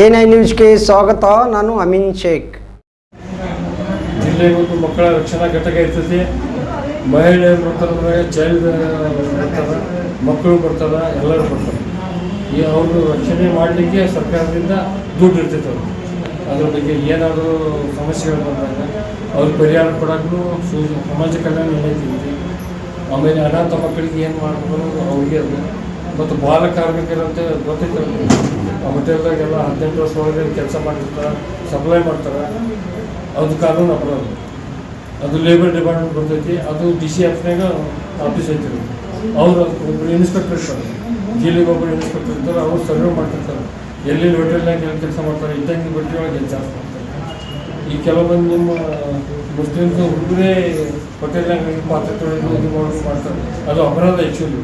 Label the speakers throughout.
Speaker 1: N I ನ್ಯೂಸ್ಗೆ ಸ್ವಾಗತ, ನಾನು ಅಮೀನ್ ಶೇಖ್.
Speaker 2: ಜಿಲ್ಲೆ ಮಕ್ಕಳ ರಕ್ಷಣಾ ಘಟಕ ಇರ್ತೈತಿ. ಮಹಿಳೆಯರು ಬರ್ತಾರೆ ಚೈಲ್ಡ್ ಬರ್ತಾರೆ, ಮಕ್ಕಳು ಬರ್ತಾರೆ, ಎಲ್ಲರೂ ಬರ್ತಾರೆ. ಈ ಅವರು ರಕ್ಷಣೆ ಮಾಡಲಿಕ್ಕೆ ಸರ್ಕಾರದಿಂದ ದುಡ್ಡು ಇರ್ತೈತೆ ಅವರು ಅದ್ರ ಬಗ್ಗೆ ಏನಾದರೂ ಸಮಸ್ಯೆಗಳು ಬಂದಾಗ ಅವ್ರಿಗೆ ಪರಿಹಾರ ಕೊಡೋಕ್ಕೂ ಸು ಸಮಾಜ ಕಲ್ಯಾಣ ನಡೆಯುತ್ತೆ ಆಮೇಲೆ ಅನಾಥ ಮಕ್ಕಳಿಗೆ ಏನು ಮಾಡ್ಬೋದು, ಅವ್ರಿಗೆ ಅದು. ಮತ್ತು ಬಾಲ ಕಾರ್ಮಿಕರಂತೆ ಗೊತ್ತೈತೆ ಹೋಟೆಲ್ದಾಗೆಲ್ಲ ಹದಿನೆಂಟು ವರ್ಷ ಒಳಗೆ ಕೆಲಸ ಮಾಡಿರ್ತಾರೆ, ಸಪ್ಲೈ ಮಾಡ್ತಾರೆ. ಅದು ಕಾನೂನು ಅಪರಾಧ. ಅದು ಲೇಬರ್ ಡಿಪಾರ್ಟ್ಮೆಂಟ್ ಬರ್ತೈತಿ, ಅದು ಡಿ ಸಿ ಎಫ್ನಾಗ ಆಫೀಸ್ ಐತಿ ಅವ್ರು ಒಬ್ಬರು ಇನ್ಸ್ಪೆಕ್ಟರ್ ಇರ್ತಾರೆ. ಜಿಲ್ಲೆಗೆ ಒಬ್ಬರು ಇನ್ಸ್ಪೆಕ್ಟರ್ ಇರ್ತಾರೆ, ಅವರು ಸರ್ವೆ ಮಾಡ್ತಿರ್ತಾರೆ. ಎಲ್ಲಿ ಹೋಟೆಲ್ನಾಗ ಎಲ್ಲಿ ಕೆಲಸ ಮಾಡ್ತಾರೆ, ಇದ್ದಂಗೆ ಬಟ್ಟೆ ಒಳಗೆ ಕೆಲಸ ಮಾಡ್ತಾರೆ. ಈ ಕೆಲವೊಂದು ನಿಮ್ಮ ಮುಸ್ಲಿಮ್ಸ್ ಹುಡುಗರೇ ಹೋಟೆಲ್ನಾಗ ಪಾತ್ರೆ ತೊಳೆದು ಇದು ಮಾಡೋದು ಮಾಡ್ತಾರೆ. ಅದು ಅಪರಾಧ ಆ್ಯಕ್ಚುಲಿ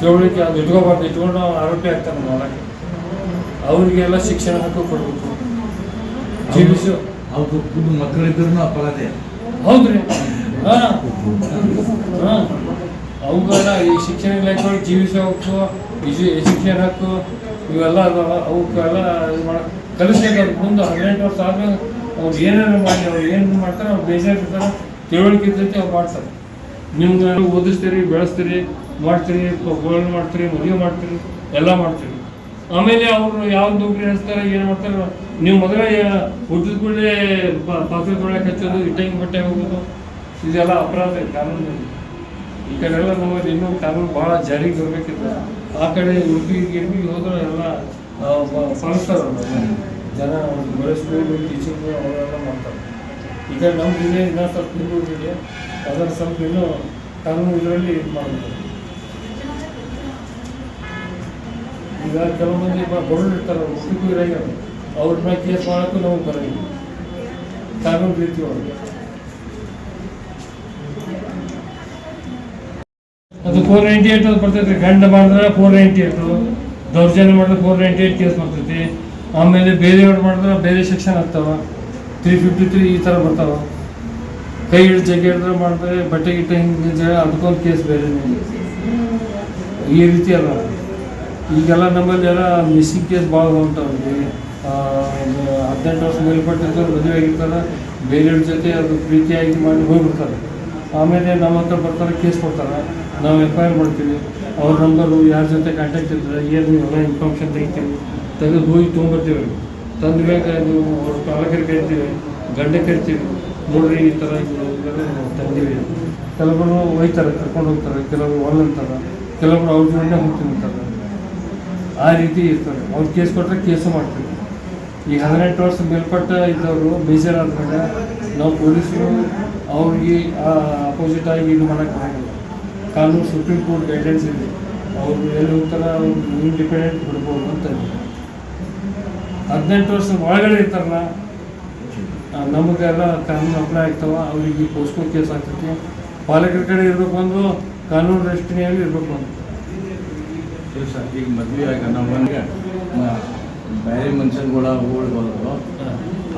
Speaker 2: ತಿಳುವಳಿಕೆ ಅದು ಇಟ್ಕೋಬಾರ್ದು, ಇಟ್ಕೊಂಡು ಆರೋಪಿ ಆಗ್ತಾರೆ ಮಾಡಕ್ಕೆ ಅವರಿಗೆಲ್ಲ ಶಿಕ್ಷಣ ಹಕ್ಕು ಕೊಡಬೇಕು. ಜೀವಿಸು.
Speaker 3: ಅವ್ರು ಖುದ್ದು ಮಕ್ಕಳಿದ್ರು ಅಪರಾಧ.
Speaker 2: ಹೌದ್ರಿ. ಅವುಗಳ ಈ ಶಿಕ್ಷಣ ಇಲಾಖೆಗಳು ಜೀವಿಸೋ ಹಕ್ಕು ಶಿಕ್ಷಣ ಹಕ್ಕು ಇವೆಲ್ಲ ಅದಾವ. ಅವಕ್ಕೆಲ್ಲ ಇದು ಮಾಡ ಕಲಿಸ್ಬೇಕು. ಮುಂದೆ ಹದಿನೆಂಟು ವರ್ಷ ಆದ್ಮೇಲೆ ಅವ್ರು ಏನೇನು ಮಾಡಿ ಅವ್ರು ಏನು ಮಾಡ್ತಾರೆ ಅವ್ರು ಬೇಜಾರಿರ್ತಾರೆ ತಿಳುವಳಿಕೆ ಇರ್ತೈತಿ ಅವ್ರು ಮಾಡ್ತಾರೆ. ನಿಮ್ಗೆ ಓದಿಸ್ತೀರಿ ಬೆಳೆಸ್ತೀರಿ ಮಾಡ್ತೀರಿ ಗೋಲ್ಡ್ ಮಾಡ್ತೀರಿ ಮದುವೆ ಮಾಡ್ತೀರಿ ಎಲ್ಲ ಮಾಡ್ತೀರಿ. ಆಮೇಲೆ ಅವರು ಯಾವ ನೌಕರಿ ಹಚ್ತಾರೆ ಏನು ಮಾಡ್ತಾರೆ, ನೀವು ಮೊದಲೇ ಹುಟ್ಟಿದ ಕೂಡಲೇ ಪಾತ್ರೆ ತೊಳಕ್ಕೆ ಹಚ್ಚೋದು, ಇಟ್ಟಂಗಿ ಬಟ್ಟೆ ಹೋಗೋದು ಇದೆಲ್ಲ ಅಪರಾಧ ಕಾನೂನು ಈ ಕಡೆಲ್ಲ ನಮ್ಮಲ್ಲಿ ಇನ್ನೂ ಕಾನೂನು ಭಾಳ ಜಾರಿಗೆ ಬರಬೇಕಿತ್ತು ಆ ಕಡೆ ಉಡುಪಿ ಗಿರ್ಪಿ ಹೋದ್ರೆ ಎಲ್ಲ ಪಾಲಿಸ್ತಾರೆ ಜನ ಬರೀ ಟೀಚರ್ಗಳು ಅವರೆಲ್ಲ ಮಾಡ್ತಾರೆ. ಈಗ ನಮ್ಮ ಜಿಲ್ಲೆ ಇನ್ನೂ ಸ್ವಲ್ಪ ಹಿಂದುಳಿದಿದೆ. ಅದನ್ನು ಸ್ವಲ್ಪ ಇನ್ನೂ ಕಾನೂನು ಇದರಲ್ಲಿ ಇದು ಮಾಡಬೇಕು. ಈಗ ಕೆಲವು ಮಂದಿ ಇರ್ತಾರೆ ಇರಂಗಿಲ್ಲ ಅವ್ರ ಮೇಲೆ ಕೇಸ್ ಮಾಡೋಕ್ಕೂ ನಮಗೆ ಬರಂಗಿಲ್ಲ. ಕಾನೂನು ರೀತಿ ಒಳಗೆ. ಅದು ಫೋರ್ ನೈಂಟಿ ಏಟ್ ಅದು ಬರ್ತೈತೆ. ಗಂಡ ಮಾಡಿದ್ರೆ ಫೋರ್ ನೈಂಟಿ ಏಟು ದೌರ್ಜನ್ಯ ಮಾಡಿದ್ರೆ ಫೋರ್ ನೈಂಟಿ ಏಟ್ ಕೇಸ್ ಬರ್ತೈತಿ. ಆಮೇಲೆ ಬೇರೆಯವ್ರು ಮಾಡಿದ್ರೆ ಬೇರೆ ಸೆಕ್ಷನ್ ಆಗ್ತಾವ. ತ್ರೀ ಫಿಫ್ಟಿ ತ್ರೀ ಈ ಥರ ಬರ್ತಾವ. ಕೈ ಹಿಡಿದು ಜಗ್ಗೆ ಹಿಡಿದ್ರೆ ಮಾಡಿದ್ರೆ ಬಟ್ಟೆ ಗಿಟ್ಟೆ ಹಿಂಗೆ ಅದಕ್ಕೊಂದು ಕೇಸ್ ಬೇರೆ ಈ ರೀತಿ ಅಲ್ಲ. ಈಗೆಲ್ಲ ನಮ್ಮಲ್ಲಿ ಎಲ್ಲ ಮಿಸ್ಸಿಂಗ್ ಕೇಸ್ ಭಾಳ ಹೊಂಟವ್ರಿ ಹದಿನೆಂಟು ವರ್ಷ ಮೇಲ್ಪಟ್ಟಿರ್ತಾರೆ ಮದುವೆ ಆಗಿರ್ತಾರೆ ಬೇರೆಯವ್ರ ಜೊತೆ ಅದು ಪ್ರೀತಿಯಾಗಿ ಮಾಡಿ ಹೋಗ್ಬಿಡ್ತಾರೆ. ಆಮೇಲೆ ನಮ್ಮ ಹತ್ರ ಬರ್ತಾರೆ, ಕೇಸ್ ಕೊಡ್ತಾರೆ. ನಾವು ಆರ್ ಮಾಡ್ತೀವಿ. ಅವ್ರ ನಂಬರು ಯಾರ ಜೊತೆ ಕಾಂಟ್ಯಾಕ್ಟ್ ಇರ್ತಾರೆ ಏನು ಎಲ್ಲ ಇನ್ಫಾರ್ಮೇಷನ್ ತೆಗಿತೀವಿ ತೆಗೆದು ಹೋಗಿ ತೊಗೊಂಬರ್ತೀವಿ ತಂದ ಮ್ಯಾಗ ನೀವು ಅವ್ರ ಪಾಲಕರು ಕರಿತೀವಿ ಗಂಡ ಕರಿತೀವಿ ನೋಡ್ರಿ ಈ ಥರ ತಂದೀವಿ ಕೆಲವರು ಒಯ್ತಾರೆ ಕರ್ಕೊಂಡು ಹೋಗ್ತಾರೆ, ಕೆಲವರು ಒಲ್ ಅಂತಾರೆ ಕೆಲವರು ಅವ್ರ ಜೊತೆ ಹೋಗ್ತೀನಿ ಅಂತಾರೆ ಆ ರೀತಿ ಇರ್ತಾರೆ ಅವ್ರು ಕೇಸ್ ಕೊಟ್ಟರೆ ಕೇಸು ಮಾಡ್ತೀವಿ. ಈಗ ಹದಿನೆಂಟು ವರ್ಷ ಮೇಲ್ಪಟ್ಟ ಇದ್ದವರು ಬೇಜಾರಾದ್ಮೇಲೆ ನಾವು ಪೊಲೀಸರು ಅವ್ರಿಗೆ ಅಪೋಸಿಟ್ ಆಗಿ ಇದು ಮಾಡೋಕ್ಕೆ ಬರೋಲ್ಲ ಕಾನೂನು ಸುಪ್ರೀಂ ಕೋರ್ಟ್ ಗೈಡೆನ್ಸ್ ಇದೆ. ಅವರು ಎಲ್ಲಿ ಹೋಗ್ತಾರೆ, ಅವ್ರು ಇಂಡಿಪೆಂಡೆಂಟ್ ಬಿಡ್ಬೋದು ಅಂತ ಹದಿನೆಂಟು ವರ್ಷ ಒಳಗಡೆ ಇರ್ತಾರಲ್ಲ ನಮಗೆಲ್ಲ ಕಾನೂನು ಅಪ್ಲೈ ಆಗ್ತಾವ, ಅವ್ರಿಗೆ ಪೋಸ್ಕೋ ಕೇಸ್ ಆಗ್ತೈತಿ. ಪಾಲಕರ ಕಡೆ ಇರಬೇಕು ಒಂದು ಕಾನೂನು ರಕ್ಷಣೆಯಲ್ಲಿ ಇರಬೇಕು ಅಂತ
Speaker 3: ಈಗ ಮದುವೆ ಆಗ ನಾವು ಮನೆಗೆ ಬೇರೆ ಮನುಷ್ಯನ್ಗಳ ಕೂಡ ಓಡಿ ಬಂದರು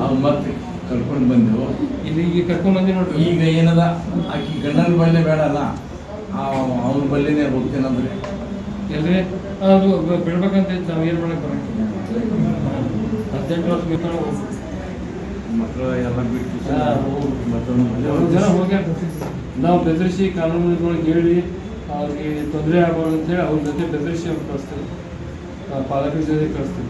Speaker 3: ಅವ್ರು ಮತ್ತೆ ಕರ್ಕೊಂಡು ಬಂದೆವು.
Speaker 2: ಇಲ್ಲಿ ಈಗ ಕರ್ಕೊಂಡ್ಬಂದಿ ನೋಡ್ರಿ.
Speaker 3: ಈಗ ಏನದ? ಆಕಿ ಗಂಡನ ಬಲ್ಲೆ ಬೇಡಲ್ಲ. ಅಲ್ಲ ಬಳ್ಳಿನೇ ಬಲ್ಲಿನೇ ಹೋಗ್ತೇನಂದ್ರೆ
Speaker 2: ಎಲ್ರಿ ಅದು ಬಿಡ್ಬೇಕಂತ ನಾವು ಏನು ಮಾಡಕ್ಕೆ ಬರಂಗಿಲ್ಲ. ಹದಿನೆಂಟು ವರ್ಷ ಬಿಟ್ಟು
Speaker 3: ಮಕ್ಕಳು ಎಲ್ಲ ಬಿಟ್ಟು
Speaker 2: ಮತ್ತೊಂದು ಜನ ಹೋಗ್ಯಾರ. ನಾವು ಬೆದರಿಸಿ ಕಾನೂನು ಇದ್ರೊಳಗೆ ಹೇಳಿ ಅವ್ರಿಗೆ ತೊಂದರೆ ಆಗ್ಬಾರ್ದು ಅಂತೇಳಿ ಅವ್ರ ಜೊತೆ ಬೆದರಿಸಿ ಅವ್ರು ಕಳಿಸ್ತೀವಿ ಪಾಲಕರ ಜೊತೆ ಕಳಿಸ್ತೀವಿ